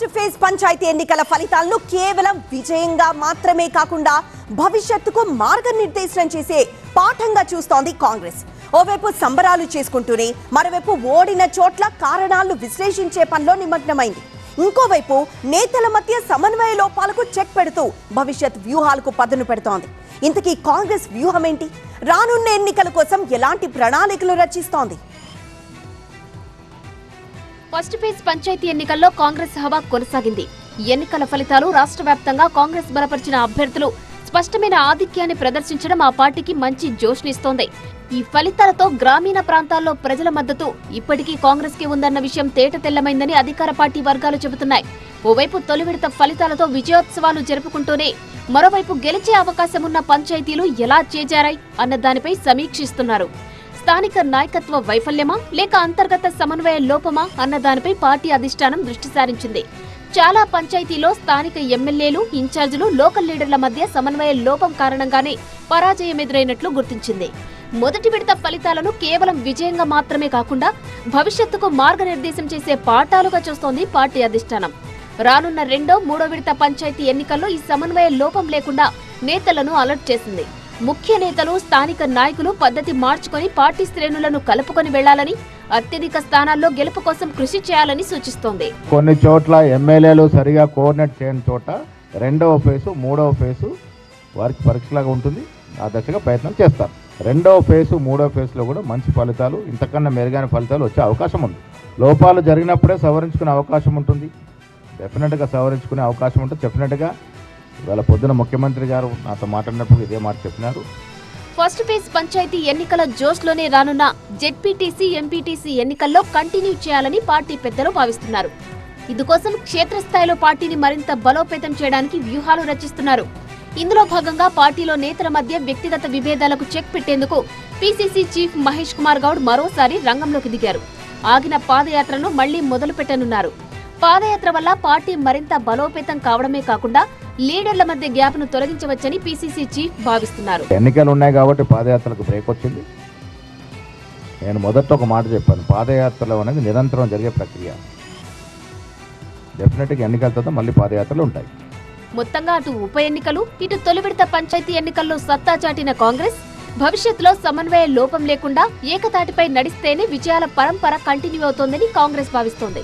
First phase panchayat ఎన్నికల ఫలితాలను కేవలం విజయంగా మాత్రమే కాకుండా భవిష్యత్తుకు మార్గనిర్దేశనం చేసే పాఠంగా చూస్తోంది కాంగ్రెస్. ఓవైపు సంబరాలు చేసుకుంటూనే మరోవైపు ఓడిన చోట్ల కారణాలను విశ్లేషించే పనిలో నిమగ్నమైంది. ఇంకోవైపు నేతల మధ్య సమన్వయ లోపాలకు చెక్ పెడుతూ భవిష్యత్ వ్యూహాలకు పదును పెడుతోంది. ఇంతకీ కాంగ్రెస్ వ్యూహం ఏంటి రానున్న ఎన్నికల కోసం ఎలాంటి ప్రణాళికలు రచిస్తోంది? ఫస్ట్ ఫేజ్ పంచాయతీ ఎన్నికల్లో కాంగ్రెస్ హవా కొనసాగింది. ఎన్నికల ఫలితాలు రాష్ట్ర వ్యాప్తంగా కాంగ్రెస్ బలపరిచిన అభ్యర్థులు స్పష్టమైన ఆధిక్యాన్ని ప్రదర్శించడం ఆ పార్టీకి మంచి జోష్నిస్తోంది. ఈ ఫలితాలతో గ్రామీణ ప్రాంతాల్లో ప్రజల మద్దతు ఇప్పటికీ కాంగ్రెస్కి ఉందన్న విషయం తేట తెల్లమైందని అధికార పార్టీ వర్గాలు చెబుతున్నాయి. ఓవైపు తొలి విడత ఫలితాలతో విజయోత్సవాలు జరుపుకుంటూనే మరోవైపు గెలిచే అవకాశం ఉన్న పంచాయతీలు ఎలా చేజారాయి అన్న దానిపై సమీక్షిస్తున్నారు. స్థానిక నాయకత్వ వైఫల్యమా లేక అంతర్గత సమన్వయ లోపమా అన్న దానిపై పార్టీ అధిష్టానం దృష్టి సారించింది. చాలా పంచాయతీలో స్థానిక ఎమ్మెల్యేలు ఇన్ఛార్జీలు లోకల్ లీడర్ల మధ్య సమన్వయ లోపం కారణంగానే పరాజయం ఎదురైనట్లు గుర్తించింది. మొదటి విడత ఫలితాలను కేవలం విజయంగా మాత్రమే కాకుండా భవిష్యత్తుకు మార్గనిర్దేశం చేసే పాఠాలుగా చూస్తోంది పార్టీ అధిష్టానం. రానున్న రెండో మూడో విడత పంచాయతీ ఎన్నికల్లో ఈ సమన్వయ లోపం లేకుండా నేతలను అలర్ట్ చేసింది. ముఖ్య నేతలు స్థానిక నాయకులు పద్ధతి మార్చుకొని పార్టీ శ్రేణులను కలుపుకొని వెళ్ళాలని అత్యధిక స్థానాల్లో గెలుపు కోసం కృషి చేయాలని సూచిస్తోంది. కొన్ని చోట్ల ఎమ్మెల్యేలు సరిగా కోఆర్డినేట్ చేయని చోట రెండవ ఫేసు మూడవ ఫేసు వారికి పరీక్షలాగా ఉంటుంది. ఆ దశగా ప్రయత్నం చేస్తారు. రెండవ ఫేసు మూడవ ఫేస్లో కూడా మంచి ఫలితాలు ఇంతకన్నా మెరుగైన ఫలితాలు వచ్చే అవకాశం ఉంది. లోపాలు జరిగినప్పుడే సవరించుకునే అవకాశం ఉంటుంది. డెఫినెట్గా సవరించుకునే అవకాశం ఉంటుంది. డెఫినెట్గా ఇవాళ పొద్దున ముఖ్యమంత్రి గారు నాతో మాట్లాడినప్పుడు ఇదే మాట చెప్పినారు. ఫస్ట్ ఫేజ్ పంచాయతీ ఎన్నికల జోష్లోనే రానున్న జెడ్పీటీసీ ఎంపీటీసీ ఎన్నికల్లో కంటిన్యూ చేయాలని పార్టీ పెద్దలు భావిస్తున్నారు. ఇందుకోసం క్షేత్రస్థాయిలో పార్టీని మరింత బలోపేతం చేయడానికి వ్యూహాలు రచిస్తున్నారు. ఇందులో భాగంగా పార్టీలో నేతల మధ్య వ్యక్తిగత విభేదాలకు చెక్ పెట్టేందుకు పీసీసీ చీఫ్ మహేష్ కుమార్ గౌడ్ మరోసారి రంగంలోకి దిగారు. ఆగిన పాదయాత్రను మళ్ళీ మొదలుపెట్టనున్నారు. పాదయాత్ర వల్ల పార్టీ మరింత బలోపేతం కావడమే కాకుండా లీడర్ల మధ్య గ్యాప్ను తొలగించవచ్చని పీసీసీ చీఫ్ భావిస్తున్నారు. ఎన్నికలు ఉన్నాయి కాబట్టి పాదయాత్రకు బ్రేక్ వచ్చింది. నేను మొదట ఒక మాట చెప్పాను పాదయాత్రలు అనేది నిరంతరం జరిగే ప్రక్రియ. డెఫినెట్గా ఎన్నికల తర్వాత మళ్ళీ పాదయాత్రలు ఉంటాయి. మొత్తంగా అటు ఉప ఎన్నికలు ఇటు తొలి విడత పంచాయతీ ఎన్నికల్లో సత్తా చాటిన కాంగ్రెస్ భవిష్యత్తులో సమన్వయ లోపం లేకుండా ఏకతాటిపై నడిస్తేనే విజయాల పరంపర కంటిన్యూ అవుతోందని కాంగ్రెస్ భావిస్తోంది.